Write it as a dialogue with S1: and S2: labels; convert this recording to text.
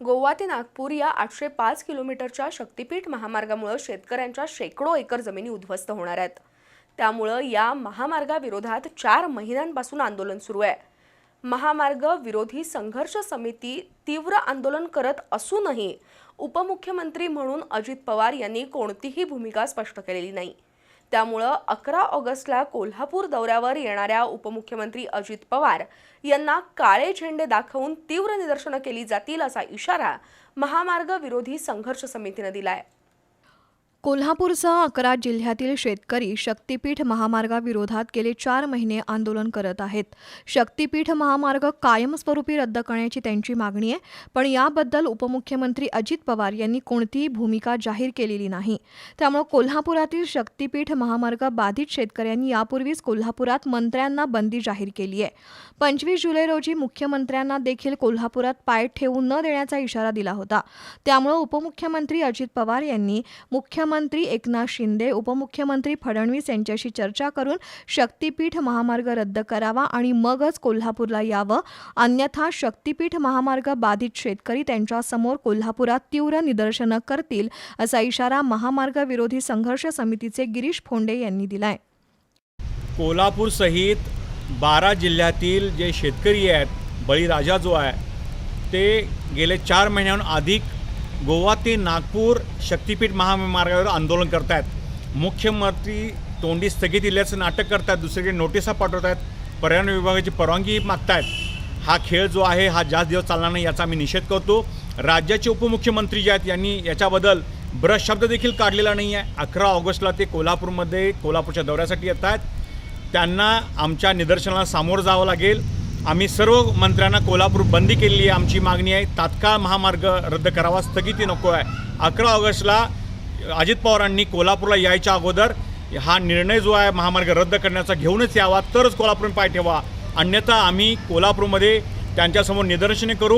S1: गोवा ते नागपूर या आठशे पाच किलोमीटरच्या शक्तिपीठ महामार्गामुळे शेतकऱ्यांच्या शेकडो एकर जमिनी उद्ध्वस्त होणार आहेत. त्यामुळं या महामार्गाविरोधात चार महिन्यांपासून आंदोलन सुरू आहे. महामार्ग विरोधी संघर्ष समिती तीव्र आंदोलन करत असूनही उपमुख्यमंत्री म्हणून अजित पवार यांनी कोणतीही भूमिका स्पष्ट केलेली नाही. त्यामुळं अकरा ऑगस्टला कोल्हापूर दौऱ्यावर येणाऱ्या उपमुख्यमंत्री अजित पवार यांना काळे झेंडे दाखवून तीव्र निदर्शनं केली जातील असा इशारा महामार्ग विरोधी संघर्ष समितीनं दिला आहे
S2: कोल्हापूरसह अकरा जिल्ह्यातील शेतकरी शक्तीपीठ महामार्गाविरोधात गेले चार महिने आंदोलन करत आहेत. शक्तीपीठ महामार्ग कायमस्वरूपी रद्द करण्याची त्यांची मागणी आहे पण याबद्दल उपमुख्यमंत्री अजित पवार यांनी कोणतीही भूमिका जाहीर केलेली नाही. त्यामुळे कोल्हापुरातील शक्तीपीठ महामार्ग बाधित शेतकऱ्यांनी यापूर्वीच कोल्हापुरात मंत्र्यांना बंदी जाहीर केली आहे. पंचवीस जुलै रोजी मुख्यमंत्र्यांना देखील कोल्हापुरात पाय ठेवू न देण्याचा इशारा दिला होता. त्यामुळे उपमुख्यमंत्री अजित पवार यांनी मुख्य मुख्यमंत्री एकनाथ शिंदे उपमुख्यमंत्री फडणवीस यांच्याशी चर्चा करून शक्तीपीठ महामार्ग रद्द करावा आणि मगच कोल्हापूरला यावं. अन्यथा शक्तीपीठ महामार्ग बाधित शेतकरी त्यांच्यासमोर कोल्हापुरात तीव्र निदर्शनं करतील असा इशारा महामार्ग विरोधी संघर्ष समितीचे गिरीश फोंडे यांनी दिलाय.
S3: कोल्हापूर सहित बारा जिल्ह्यातील जे शेतकरी आहेत बळीराजा जो आहे ते गेले चार महिन्याहून अधिक गोवा ते नागपूर शक्तीपीठ महामार्गावर आंदोलन करत आहेत मुख्यमंत्री तोंडी स्थगित दिल्याचं नाटक करतात दुसरीकडे नोटिसा पाठवत आहेत पर्यावरण विभागाची परवानगी मागतायत. हा खेळ जो आहे हा जास्त दिवस चालणार नाही याचा आम्ही निषेध करतो. राज्याचे उपमुख्यमंत्री जे आहेत यांनी याच्याबद्दल ब्रश शब्द देखील काढलेला नाही आहे. अकरा ऑगस्टला ते कोल्हापूरमध्ये कोल्हापूरच्या दौऱ्यासाठी येत आहेत त्यांना आमच्या निदर्शनाला सामोरं जावं लागेल. आम्ही सर्व मंत्र्यांना कोल्हापूर बंदी केलेली आहे आमची मागणी आहे. तात्काळ महामार्ग रद्द करावा स्थगिती नको आहे. अकरा ऑगस्टला अजित पवारांनी कोल्हापूरला यायच्या अगोदर हा निर्णय जो आहे महामार्ग रद्द करण्याचा घेऊनच यावा तरच कोल्हापूरून पाय ठेवा. अन्यथा आम्ही कोल्हापूरमध्ये त्यांच्यासमोर निदर्शने करू.